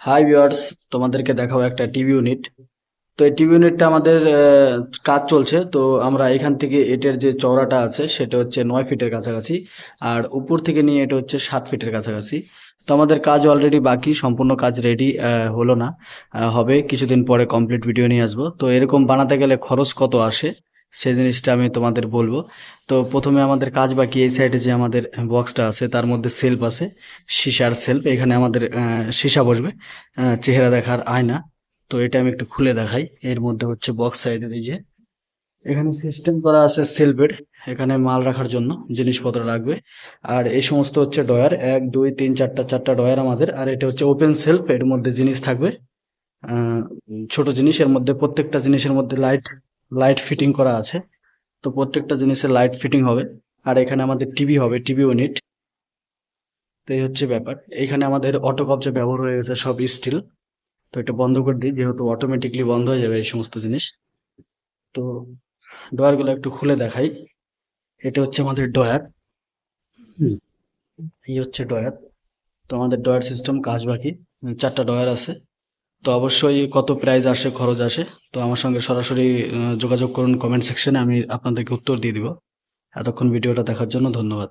Hi viewers তোমাদেরকে দেখাবো একটা টিভি ইউনিট তো এই টিভি ইউনিটটা আমাদের কাজ চলছে। তো আমরা এখান থেকে এটার যে চওড়াটা আছে, সেটা হচ্ছে নয় ফিটের কাছাকাছি। আর উপর থেকে নিয়ে এটা হচ্ছে সাত ফিটের কাছাকাছি। তো আমাদের কাজ অলরেডি বাকি, সম্পূর্ণ কাজ রেডি হলো না। হবে, কিছুদিন পরে কমপ্লিট ভিডিও নিয়ে আসব। তো এরকম বানাতে গেলে খরচ কত আসে? সেই জিনিসটা আমি তোমাদের বলব। তো প্রথমে আমাদের কাজ বাকি এই সাইডে যে আমাদের বক্সটা আছে, তার মধ্যে সেলফ আছে, সীসার সেলফ এখানে আমাদের সীসা বসবে চেহারা দেখার আয়না। তো এটা আমি একটু খুলে দেখাই। এর মধ্যে হচ্ছে বক্স সাইডের এই যে, এখানে সিস্টেম করা আছে সেলফের এখানে মাল রাখার জন্য জিনিসপত্র রাখবে। আর এই সমস্ত হচ্ছে ডয়ার এক, দুই, তিন, চারটা চারটা ডয়ার আমাদের। আর এটা হচ্ছে ওপেন সেলফ এর মধ্যে জিনিস থাকবে। ছোট জিনিস, এর মধ্যে প্রত্যেকটা জিনিসের মধ্যে লাইট লাইট ফিটিং করা আছে। তো প্রত্যেকটা জিনিসের লাইট ফিটিং হবে। আর এখানে আমাদের টিভি হবে টিভি ইউনিট তো এই হচ্ছে ব্যাপার। এখানে আমাদের অটো কবজা ব্যবহার হয়ে গেছে, সব স্টিল তো এটা বন্ধ করে দিই, যেহেতু অটোমেটিকলি বন্ধ হয়ে যাবে এই সমস্ত জিনিস। তো ডয়ারগুলো একটু খুলে দেখাই। এটা হচ্ছে আমাদের ডয়ার এই হচ্ছে ডয়ার তো আমাদের ডয়ার সিস্টেম কাজ বাকি। চারটা ডয়ার আছে। তো অবশ্যই কত প্রাইজ আসে, খরচ আসে, তো আমার সঙ্গে সরাসরি যোগাযোগ করুন কমেন্ট সেকশনে আমি আপনাদেরকে উত্তর দিয়ে দিব। এতক্ষণ ভিডিওটা দেখার জন্য ধন্যবাদ।